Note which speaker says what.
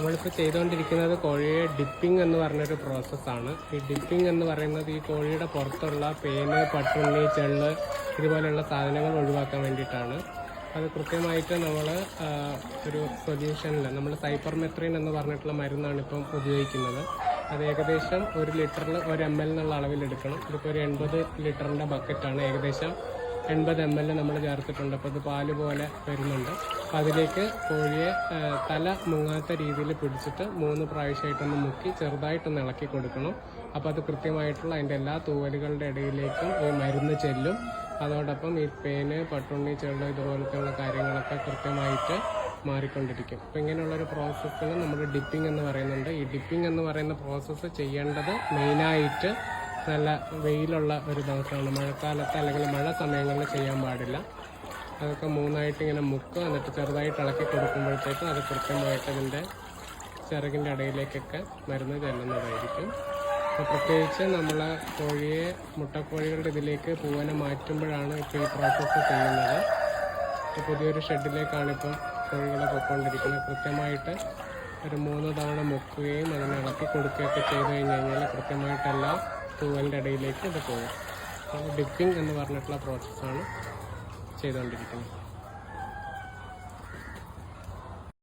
Speaker 1: നമ്മളിപ്പോൾ ചെയ്തുകൊണ്ടിരിക്കുന്നത് കോഴിയെ ഡിപ്പിംഗ് എന്ന് പറഞ്ഞൊരു പ്രോസസ്സാണ് ഈ ഡിപ്പിംഗ് എന്ന് പറയുന്നത് ഈ കോഴിയുടെ പുറത്തുള്ള പേന് പട്ടുണ്ണി ചെള്ള് ഇതുപോലെയുള്ള സാധനങ്ങൾ ഒഴിവാക്കാൻ വേണ്ടിയിട്ടാണ്. അത് കൃത്യമായിട്ട് നമ്മൾ ഒരു സൊല്യൂഷനിൽ നമ്മൾ സൈപ്പർമെത്രിൻ എന്ന് പറഞ്ഞിട്ടുള്ള മരുന്നാണ് ഇപ്പം ഉപയോഗിക്കുന്നത്. അത് ഏകദേശം ഒരു ലിറ്ററിൽ ഒരു എം എൽ എന്നുള്ള അളവിൽ എടുക്കണം ഇതിപ്പോൾ ഒരു എൺപത് ലിറ്ററിന്റെ ബക്കറ്റാണ് ഏകദേശം. എൺപത് എം എൽ നമ്മൾ ചേർത്തിട്ടുണ്ട്. അപ്പോൾ ഇത് പാൽ പോലെ വരുന്നുണ്ട്. അപ്പം അതിലേക്ക് കോഴിയെ തല മുങ്ങാത്ത രീതിയിൽ പിടിച്ചിട്ട് മൂന്ന് പ്രാവശ്യമായിട്ടൊന്ന് മുക്കി ചെറുതായിട്ടൊന്ന് ഇളക്കി കൊടുക്കണം. അപ്പോൾ അത് കൃത്യമായിട്ടുള്ള അതിന്റെ എല്ലാ തൂവലുകളുടെ ഇടയിലേക്കും ഈ മരുന്ന് ചെല്ലും. അതോടൊപ്പം ഈ പേന് പട്ടുണ്ണി ചെള്ള ഇതുപോലത്തെയുള്ള കാര്യങ്ങളൊക്കെ കൃത്യമായിട്ട് മാറിക്കൊണ്ടിരിക്കും. അപ്പം ഇങ്ങനെയുള്ളൊരു പ്രോസസ്സിന് നമ്മൾ ഡിപ്പിംഗ് എന്ന് പറയുന്നുണ്ട്. ഈ ഡിപ്പിംഗ് എന്ന് പറയുന്ന പ്രോസസ്സ് ചെയ്യേണ്ടത് മെയിനായിട്ട് നല്ല വെയിലുള്ള ഒരു ദിവസമാണ്. മഴക്കാലത്ത് അല്ലെങ്കിൽ മഴ സമയങ്ങളിൽ ചെയ്യാൻ പാടില്ല. അതൊക്കെ മൂന്നായിട്ട് ഇങ്ങനെ മുക്ക് എന്നിട്ട് ചെറുതായിട്ട് ഇളക്കി കൊടുക്കുമ്പോഴത്തേക്കും അത് കൃത്യമായിട്ട് അതിന്റെ ചിറകിന്റെ ഇടയിലേക്കൊക്കെ മരുന്ന് ചെല്ലുന്നതായിരിക്കും. അപ്പോൾ പ്രത്യേകിച്ച് നമ്മൾ കോഴിയെ മുട്ടക്കോഴികളുടെ ഇതിലേക്ക് പൂവനെ മാറ്റുമ്പോഴാണ് ഇപ്പോൾ ഈ പ്രോസസ്സ് ചെയ്യുന്നത്. ഇപ്പോൾ പുതിയൊരു ഷെഡിലേക്കാണ് ഇപ്പം കോഴികളെ പൊയ്ക്കൊണ്ടിരിക്കുന്നത് കൃത്യമായിട്ട് ഒരു മൂന്ന് തവണ മുക്കുകയും അതിനെ ഇളക്കി കൊടുക്കുകയൊക്കെ ചെയ്ത് കഴിഞ്ഞ് കഴിഞ്ഞാൽ കൃത്യമായിട്ട് എല്ലാ തൂവലിന്റെ ഇടയിലേക്ക് ഇത് പോകും. ഡിപ്പിംഗ് എന്ന് പറഞ്ഞിട്ടുള്ള പ്രോസസ്സാണ് ചെയ്തുകൊണ്ടിരിക്കുന്നത്.